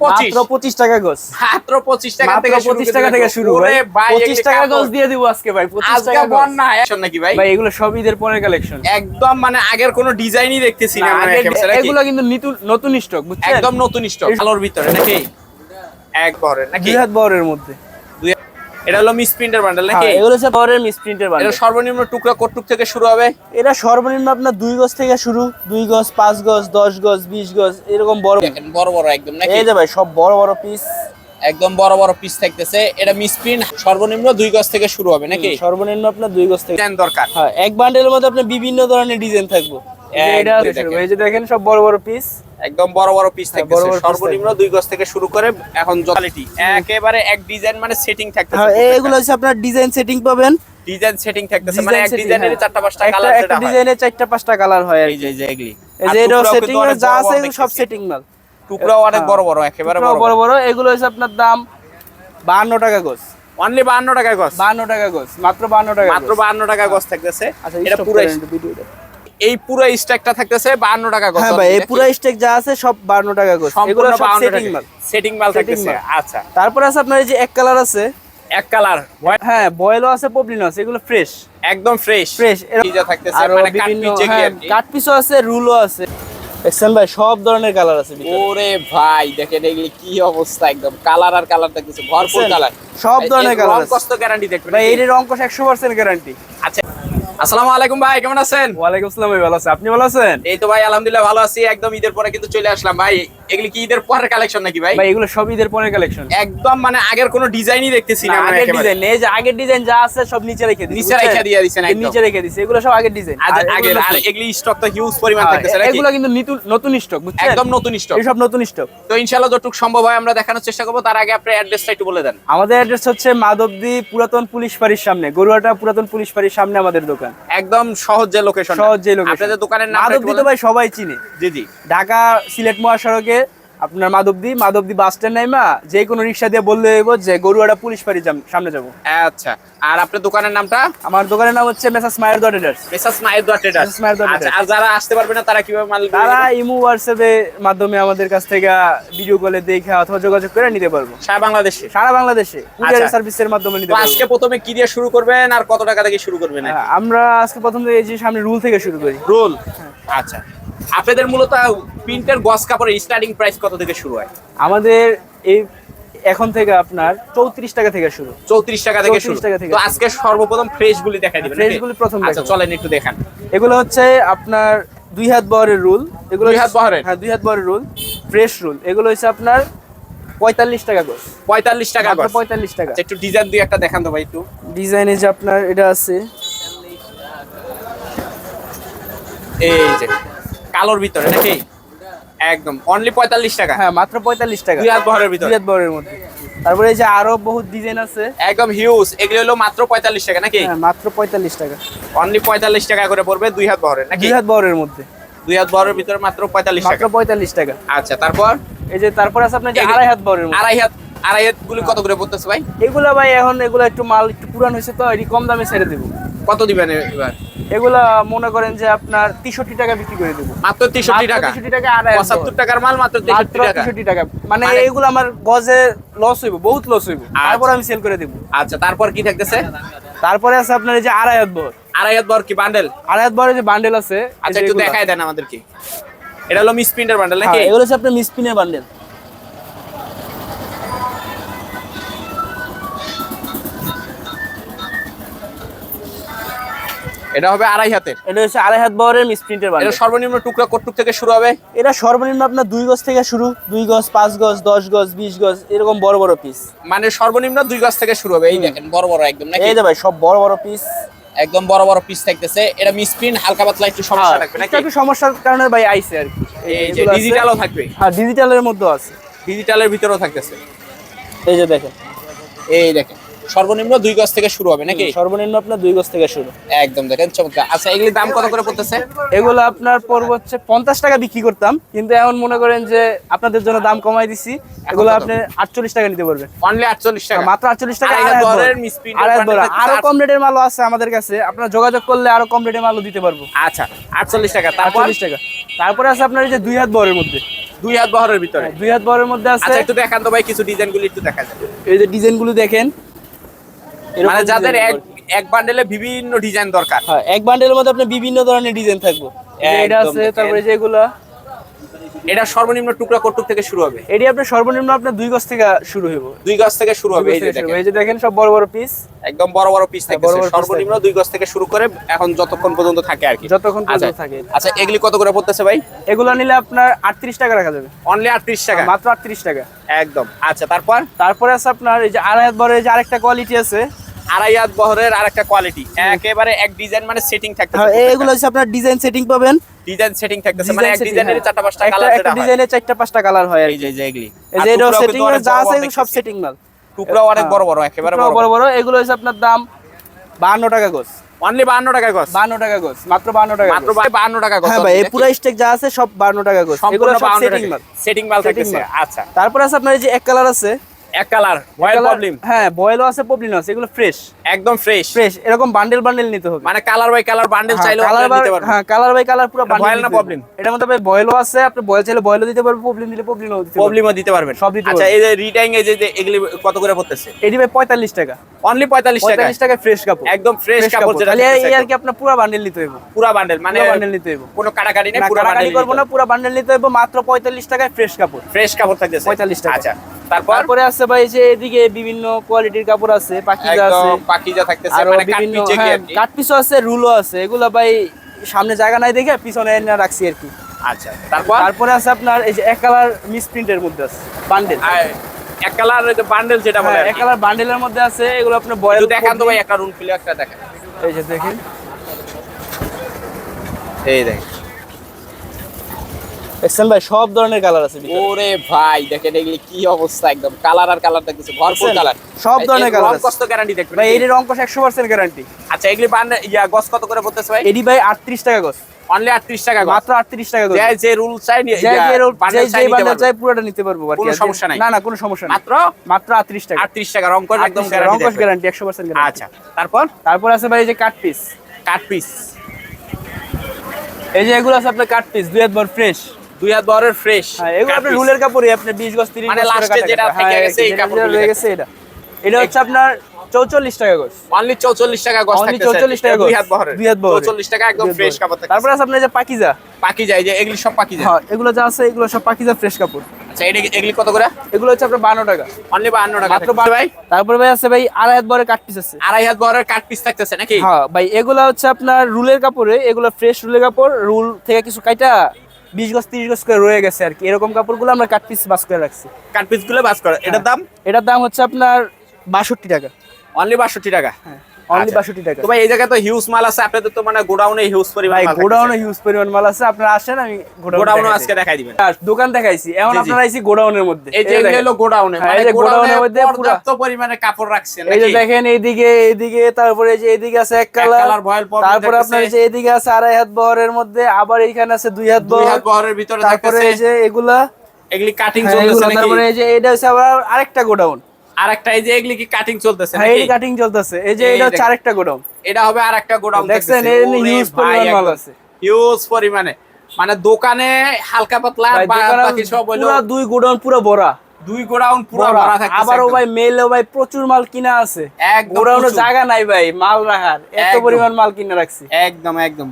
মাত্র টাকা গোস। মাত্র পঁচিশ টাকা থেকে শুরু পঁচিশ করে টাকা থেকে শুরু ভাই। ভাই পঁচিশ এগুলি টাকা গোস দিয়ে দিব আজকে ভাই। টাকা অ্যাকশন নাকি ভাই? ভাই এগুলো সব ঈদের পরের কালেকশন একদম মানে আগের কোনো ডিজাইনই দেখতেছি না মানে এগুলো কিন্তু নিতু- নতুন স্টক বুঝছেন? একদম নতুন স্টক আলোর ভিতরে নাকি? নাকি? দুই হাত বরের মধ্যে। দুই- এটা হলো মিস প্রিন্টার বান্ডেল নাকি? এগুলো হচ্ছে বরের মিসপ্রিন্টের এটা বান্ডেল সর্বনিম্ন টুকরা থেকে শুরু হবে। এটা সর্বনিম্ন আপনার দুই গজ থেকে শুরু দুই গজ পাঁচ গজ দশ গজ বিশ গজ এরকম বড়। দেখেন বড় বড় একদম নাকি? এই যে ভাই সব বড় বড় পিস একদম বড় বড় পিস থাকতেছে। এটা মিস প্রিন্ট সর্বনিম্ন দুই গজ থেকে শুরু হবে নাকি? সর্বনিম্ন আপনার দুই গজ থেকে। দরকার। হ্যাঁ এক বান্ডেলের মধ্যে আপনার বিভিন্ন ধরনের ডিজাইন থাকবে। এটা। এই যে দেখেন সব বড় বড় পিস একদম বড় বড় পিস হ্যাঁ, থাকতেছে। সর্বনিম্ন দুই গজ থেকে শুরু করে এখন কোয়ালিটি একেবারে এক ডিজাইন মানে সেটিং থাকতেছে। হ্যাঁ এগুলো হচ্ছে আপনার ডিজাইন সেটিং পাবেন। ডিজাইন সেটিং থাকতেছে মানে এক ডিজাইনের হ্যাঁ। চারটা পাঁচটা একটা কালার একটা সেটা হয়। ডিজাইনের চারটা পাঁচটা কালার হয় এই যে এগুলি। এই যে এটা সেটিং যা আছে সব সেটিং মাল। টুকরাও অনেক হ্যাঁ। বড় বড় একেবারে বড় বড় বড়। এগুলো হচ্ছে আপনার দাম বাহান্ন টাকা গজ। অনলি 52 টাকা গজ। বাহান্ন টাকা গজ মাত্র বাহান্ন টাকা মাত্র 52 টাকা গজ থাকতেছে। আচ্ছা এটা পুরো ভিডিওটা এই পুরো স্ট্যাকটা থাকতেছে 52 টাকা গজ হ্যাঁ ভাই এই পুরো স্টেক যা আছে সব বাহান্ন টাকা গজ। এগুলো সব সেটিং মাল। সেটিং মাল থাকতেছে। আচ্ছা। তারপর আছে আপনার এই যে এক কালার আছে। এক কালার হ্যাঁ বয়েলও আছে পপলিনও আছে এগুলো ফ্রেশ একদম ফ্রেশ ফ্রেশ যা থাকতেছে মানে কাট হ্যাঁ। কাট পিসও আছে রুলও আছে। দেখছেন ভাই সব ধরনের কালার আছে। ওরে ভাই দেখেন এগুলি কি অবস্থা একদম। কালার আর কালার থাকতেছে ভরপুর কালার সব ধরনের কালার আছে। কষ্ট গ্যারান্টি দেখবেন ভাই এর অঙ্কশ একশো পার্সেন্ট গ্যারান্টি আচ্ছা আসসালামু আলাইকুম ভাই কেমন আছেন? ওয়ালাইকুম আসসালাম ভাই ভালো আছে। আপনি ভালো আছেন? এই তো ভাই আলহামদুলিল্লাহ ভালো আছি। একদম ঈদের পরে কিন্তু চলে আসলাম ভাই। এগুলি কি ঈদের পরের কালেকশন নাকি ভাই? ভাই এগুলো সব ঈদের পরের কালেকশন একদম মানে আগের কোনো ডিজাইনই দেখতেছি না আগের ডিজাইন এই যে আগের ডিজাইন যা আছে সব নিচে রেখে দিছি নিচে রেখে দিয়ে দিছেন একদম। নিচে রেখে দিছি। এগুলো সব আগের ডিজাইন আগের আর এগুলি স্টক তো হিউজ পরিমাণ থাকতেছে নাকি? এগুলো কিন্তু নিতু- নতুন স্টক বুঝছেন? একদম নতুন স্টক সব নতুন স্টক তো ইনশাআল্লাহ যতটুক সম্ভব হয় আমরা দেখানোর চেষ্টা করব। তার আগে আপনার অ্যাড্রেসটা একটু বলে দেন। আমাদের অ্যাড্রেস হচ্ছে মাধবদী পুরাতন পুলিশ ফাঁড়ির সামনে গরুয়াটা পুরাতন পুলিশ ফাঁড়ির সামনে আমাদের দোকান। একদম সহজ যে লোকেশন সহজ যে লোকেশন আপনাদের দোকানের নাম মাধবদী তো ভাই সবাই চিনে। জি জি। ঢাকা সিলেট মহাসড়কে আপনার মাধবদী মাধবদী বাস স্ট্যান্ড নাইমা যে কোনো রিক্সা দিয়ে বললে হইব যে গরুয়াটা পুলিশ যাম- সামনে যাব। আচ্ছা আর আপনার দোকানের নামটা? আমার দোকানের নাম হচ্ছে মেসাস মায়ের ডট এডার্স মেসাস মায়ের দোয়া ট্রেডার্স মায়ের দোয়া আচ্ছা আর যারা আসতে পারবে না তারা কীভাবে মাল তারা ইমু হোয়াটসঅ্যাপের মাধ্যমে আমাদের কাছ থেকে ভিডিও কলে দেখে অথবা যোগাযোগ করে নিতে পারব। সারা বাংলাদেশে? সারা বাংলাদেশে। কুরিয়ার আচ্ছা। সার্ভিসের মাধ্যমে নিতে পারব। আজকে প্রথমে কি দিয়ে শুরু করবেন আর কত টাকা থেকে শুরু করবেন? হ্যাঁ, আমরা আজকে প্রথম এই যে সামনে রুল থেকে শুরু করি। রুল আচ্ছা। আপনাদের মূলত প্রিন্টের গস কাপড়ের স্টার্টিং প্রাইস কত থেকে শুরু হয়? আমাদের এই এখন থেকে আপনার চৌত্রিশ টাকা থেকে শুরু। চৌত্রিশ টাকা থেকে 34 শুরু। টাকা থেকে তো আজকে সর্বপ্রথম ফ্রেশ গুলি দেখা দিবেন ফ্রেশ গুলি প্রথম আচ্ছা চলেন একটু দেখান। এগুলো হচ্ছে আপনার দুই হাত বহরের রুল। এগুলো দুই হাত বহরের? হ্যাঁ দুই হাত বহরের রুল। Fresh rule. এগুলো হচ্ছে আপনার পঁয়তাল্লিশ টাকা গোস পঁয়তাল্লিশ টাকা পঁয়তাল্লিশ টাকা। আচ্ছা, একটু ডিজাইন দুই একটা দেখান তো ভাই একটু। ডিজাইনে যে আপনার এটা আছে। এই যে। কালোর ভিতরে নাকি? একদম অনলি পঁয়তাল্লিশ টাকা। হ্যাঁ মাত্র পঁয়তাল্লিশ টাকা। দুই হাত বহরের ভিতরে। দুই হাত বহরের মধ্যে। তারপরে এই যে আরও বহুত ডিজাইন আছে। একদম হিউজ এগুলো হলো মাত্র পঁয়তাল্লিশ টাকা নাকি? হ্যাঁ মাত্র পঁয়তাল্লিশ টাকা। অনলি পঁয়তাল্লিশ টাকা করে পড়বে দুই হাত বহরের নাকি? দুই হাত বহরের মধ্যে। দুই হাত বহরের ভিতরে মাত্র পঁয়তাল্লিশ মাত্র পঁয়তাল্লিশ টাকা। আচ্ছা তারপর? এই যে তারপর আছে আপনার যে আড়াই হাত বহরের মধ্যে। আড়াই হাত আড়াই হাত গুলি কত করে পড়তেছে ভাই? এগুলা ভাই এখন এগুলা একটু মাল একটু পুরান হয়েছে তো এটি কম দামে ছেড়ে দেবো। কত দিবেন এবার? এগুলা মনে করেন যে আপনার তেষট্টি টাকা বিক্রি করে দেবো। মাত্র তেষট্টি টাকা? তেষট্টি টাকা পঁচাত্তর টাকার মাল মাত্র তেষট্টি টাকা? 63 টাকা। মানে মানে- এগুলো আমার গজে লস হইব বহুত লস হইব। আচ্ছা। তারপর আমি সেল করে দেব। আচ্ছা তারপর কি থাকতেছে? তারপরে আছে আপনার এই যে আড়াই হাত বহর আড়াই হাত বহর কি বান্ডেল আড়াই হাত যে বান্ডেল আছে আচ্ছা একটু। দেখায় দেন আমাদেরকে। এটা হলো মিস প্রিন্টার বান্ডেল নাকি? হ্যাঁ, এগুলো হচ্ছে আপনার মিসপিনের বান্ডেল এটা হবে আড়াই হাতের। এটা হচ্ছে আড়াই হাত বহরের মিসপ্রিন্টের এটা সর্বনিম্ন টুকরা কটুক থেকে শুরু হবে। এটা সর্বনিম্ন আপনার দুই গজ থেকে শুরু দুই গজ পাঁচ গজ দশ গজ বিশ গজ এরকম বড় বড় পিস মানে সর্বনিম্ন দুই গজ থেকে শুরু হবে এই দেখেন বড় বড় একদম নাকি? এই যে ভাই সব বড় বড় পিস একদম বড় বড় পিস থাকতেছে। এটা মিস প্রিন্ট হালকা পাতলা একটু সমস্যা থাকবে নাকি? একটু সমস্যার কারণে ভাই আইছে আর কি। এই যে ডিজিটালও থাকবে। হ্যাঁ ডিজিটালের মধ্যে আছে। ডিজিটালের ভিতরেও থাকতেছে। এই যে দেখেন। এই দেখেন। সর্বনিম্ন দুই গজ থেকে শুরু হবে নাকি? সর্বনিম্ন আপনার দুই গজ থেকে শুরু। একদম দেখেন চমৎকার। আচ্ছা এগুলি দাম কত করে পড়তেছে? এগুলো আপনার পড়বে হচ্ছে পঞ্চাশ টাকা বিক্রি করতাম কিন্তু এখন মনে করেন যে আপনাদের জন্য দাম কমাই দিছি। এগুলো আপনি আটচল্লিশ টাকা নিতে পারবেন। অনলি আটচল্লিশ টাকা। মাত্র আটচল্লিশ টাকা বহরের আরও কম রেটের মালও আছে আমাদের কাছে। আপনার যোগাযোগ করলে আরও কম রেটের মালও দিতে পারব। আচ্ছা আটচল্লিশ টাকা। তারপর? আটচল্লিশ টাকা। তারপরে আছে আপনার এই যে দুই হাত বরের মধ্যে। দুই হাত বহরের ভিতরে। দুই হাত বরের মধ্যে আছে। আচ্ছা একটু দেখান তো ভাই কিছু ডিজাইনগুলো একটু দেখা যায় এই যে ডিজাইনগুলো দেখেন মানে যাদের এক এক বান্ডেলে বিভিন্ন ডিজাইন দরকার। হ্যাঁ এক বান্ডেলের মধ্যে আপনার বিভিন্ন ধরনের ডিজাইন থাকবে। এটা আছে তারপরে যেগুলা এটা সর্বনিম্ন টুকরা কটুক থেকে শুরু হবে। এটি আপনার সর্বনিম্ন আপনার দুই গজ থেকে শুরু হইব। দুই গজ থেকে শুরু হবে এই যে দেখেন। এই যে দেখেন সব বড় বড় পিস একদম বড় বড় পিস হ্যাঁ, বড় piece সর্বনিম্ন দুই গজ থেকে শুরু করে এখন যতক্ষণ পর্যন্ত থাকে আর কি। যতক্ষণ আচ্ছা পর্যন্ত থাকে। আচ্ছা এগুলি কত করে পড়তেছে ভাই? এগুলো নিলে আপনার আটত্রিশ টাকা রাখা যাবে। অনলি আটত্রিশ টাকা? মাত্র আটত্রিশ টাকা। একদম। আচ্ছা তারপর? তারপরে আছে আপনার এই যে আড়াই বড় এই যে আরেকটা কোয়ালিটি আছে। আড়াই হাত বহরের আরেকটা কোয়ালিটি একেবারে এক ডিজাইন মানে সেটিং থাকতেছে। হ্যাঁ এগুলো হচ্ছে আপনার ডিজাইন সেটিং পাবেন। ডিজাইন সেটিং থাকতেছে মানে এক ডিজাইনের হ্যাঁ। চারটা পাঁচটা কালার একটা চারটা পাঁচটা কালার হয় আর এই যে এগুলি। এই যে এটা সেটিং যা আছে সব সেটিং মাল। টুকরাও অনেক হ্যাঁ। বড় বড় একেবারে বড় বড়। এগুলো হচ্ছে আপনার দাম বাহান্ন টাকা গোস অনলি বাহান্ন টাকা গছ বাহান্ন টাকা গোস মাত্র বাহান্ন টাকা মাত্র গজ। বাহান্ন টাকা গছ হ্যাঁ ভাই এই পুরো স্টেক যা আছে সব বাহান্ন টাকা গোস এগুলো সব সেটিং মাল। সেটিং মাল থাকতেছে আচ্ছা। তারপরে আছে আপনার এই যে এক কালার আছে এক কালার রয়্যাল প্রবলেম হ্যাঁ বয়েলও আছে পবলিনও আছে এগুলো ফ্রেশ একদম ফ্রেশ ফ্রেশ এরকম বান্ডেল বান্ডেল নিতে হবে। মানে colour by colour bundle colour নিতে পারবেন। হ্যাঁ কালার বাই কালার পুরো বান্ডেল boil না problem? এটার মধ্যে ভাই বয়েলও আছে আপনি বয়েল চাইলে বয়েলও দিতে পারবেন পবলিন দিলে পবলিনও দিতে পারবেন। প্রবলেমও দিতে পারবেন। সব দিতে আচ্ছা এই যে রিটাইং এই যে এগুলি কত করে পড়তেছে? এটি ভাই পঁয়তাল্লিশ টাকা। অনলি পঁয়তাল্লিশ টাকা পঁয়তাল্লিশ টাকায় ফ্রেশ কাপড়। একদম ফ্রেশ কাপড় যেটা তাহলে এই আর কি আপনার পুরো বান্ডেল নিতে হইব। পুরা বান্ডেল মানে বান্ডেল নিতে হইব। কোনো কাটাকাটি নেই পুরো বান্ডেল করব না পুরো বান্ডেল নিতে হইব মাত্র পঁয়তাল্লিশ টাকায় ফ্রেশ কাপড়। ফ্রেশ কাপড় থাকতেছে। 45 টাকা। আচ্ছা। তারপর? আছে ভাই যে এদিকে বিভিন্ন কোয়ালিটির কাপড় আছে পাখিজা আছে পাকিজা থাকতেছে মানে হ্যাঁ? কাট পিসও আছে রুলও আছে এগুলো ভাই সামনে জায়গা নাই দেখে পিছনে এনে রাখছি আর কি। আচ্ছা তারপর? তারপরে আছে আপনার এই যে এক কালার মিস প্রিন্টের মধ্যে আছে বান্ডেল এক কালার বান্ডেল যেটা বলে হ্যাঁ এক কালার বান্ডেলের মধ্যে আছে এগুলো আপনার বয়েল দেখান তো ভাই একটা রুম খুলে একটা দেখান। এই যে দেখেন। এই দেখ দেখছেন ভাই সব ধরনের কালার আছে ওরে ভাই দেখেন এগুলি কি অবস্থা একদম। কালার আর কালার দেখতেছে ভরপুর কালার সব ধরনের colour আছে। কষ্ট গ্যারান্টি দেখবেন ভাই এটির অঙ্কশ একশো পার্সেন্ট গ্যারান্টি আচ্ছা এগুলি বান্ডেল ইয়া গস কত করে পড়তেছে ভাই? এডি ভাই আটত্রিশ টাকা গজ অনলি 38 টাকা গস মাত্র আটত্রিশ টাকা গজ যে যে রুল চাই যে যে রোল- চাই চাই পুরোটা নিতে পারব। কোনো সমস্যা নাই। না না কোনো সমস্যা নেই। মাত্র? মাত্র আটত্রিশ টাকা। 38 টাকা রংকশ একদম 38 গ্যারান্টি অঙ্কশ গ্যারান্টি একশো পার্সেন্ট গ্যারান্টি আচ্ছা তারপর? তারপর আছে ভাই এই যে কাট পিস কাট পিস এই যে এগুলো আছে আপনার কাট পিস দুই বড় ফ্রেশ দুই হাত ফ্রেশ হ্যাঁ এগুলো আপনার রুলের কাপড়ই আপনি বিশ গজ তিরিশ মানে গজ করে last এ কাটা যেটা থেকে হ্যাঁ, গেছে এই যেটা রয়ে গেছে এটা। এটা হচ্ছে আপনার চৌচল্লিশ টাকা গজ। অনলি 44 টাকা থাকতেছে 44 টাকা দুই গজ। হাত বহরের। দুই হাত বহরের। 44 টাকা একদম ফ্রেশ কাপড় থাকতেছে। তারপর আছে আপনার যে পাকিজা। পাকি যায় যে এগুলি সব পাকি হ্যাঁ এগুলো যা আছে এগুলো সব পাকিজা ফ্রেশ কাপড়। আচ্ছা এটা এগুলি কত করে? এগুলো হচ্ছে আপনার বান্ন টাকা। অনলি 52 টাকা মাত্র ভাই। তারপরে ভাই আছে ভাই আড়াই হাত বড় কাট পিস আছে। আড়াই হাত বহরের কাট পিস থাকতেছে নাকি? হ্যাঁ ভাই এগুলো হচ্ছে আপনার রুলের কাপড়ে এগুলো ফ্রেশ রুলের কাপড় রুল থেকে কিছু কাইটা বিশ গজ তিরিশ গজ করে রয়ে গেছে আর কি। এরকম কাপড়গুলো আমরা কাট পিস বাস করে রাখছি। কাট পিসগুলো বাস করে। এটার দাম? এটার দাম হচ্ছে আপনার বাষট্টি টাকা। অনলি 62 টাকা। হ্যাঁ। অনলি আচ্ছা। বাষট্টি টাকা। তো ভাই এই জায়গায় তো হিউজ মাল আছে আপনাদের তো মানে গোডাউনে হিউজ পরিমাণ ভাই মাল গোডাউনে হিউজ পরিমাণ মাল আছে আপনারা আসেন আমি গোডাউনও আজকে দেখাই দিবেন। দোকান দেখাইছি এখন। আপনারা আইছি গোডাউনের মধ্যে। এই যে। হলো গোডাউনে হ্যাঁ, মানে এই গোডাউনের মধ্যে পর্যাপ্ত পরিমাণে কাপড় রাখছেন এই যে দেখেন এইদিকে এইদিকে তারপরে এই যে এইদিকে আছে এক কালার। colour voile problem তারপরে আপনার এই যে এইদিকে আছে আড়াই হাত বহরের মধ্যে আবার এইখানে আছে দুই হাত দুই বহর। হাত বহরের ভিতরে তারপরে এই যে এগুলা এগুলি কাটিং হ্যাঁ, চলতেছে নাকি? তারপরে এই যে এটা হচ্ছে আবার আরেকটা গোডাউন। আর একটা এই যে এগুলি কি কাটিং চলতেছে হ্যাঁ এই কাটিং চলতেছে এই যে এটা হচ্ছে। আরেকটা গোডাউন এটা হবে আর একটা গোডাউন দেখছেন, এই পরিমাণ মাল আছে। হিউজ পরিমাণে মানে দোকানে হালকা পাতলা বাকি সব হলো পুরা দুই গোডাউন পুরো ভরা দুই গোডাউন পুরো ভরা। আবারও একদম। ভাই মেলেও ভাই প্রচুর মাল কিনা আছে এক প্রচুর। জায়গা নাই ভাই মাল রাখার এত পরিমাণ মাল কিনে রাখছি একদম একদম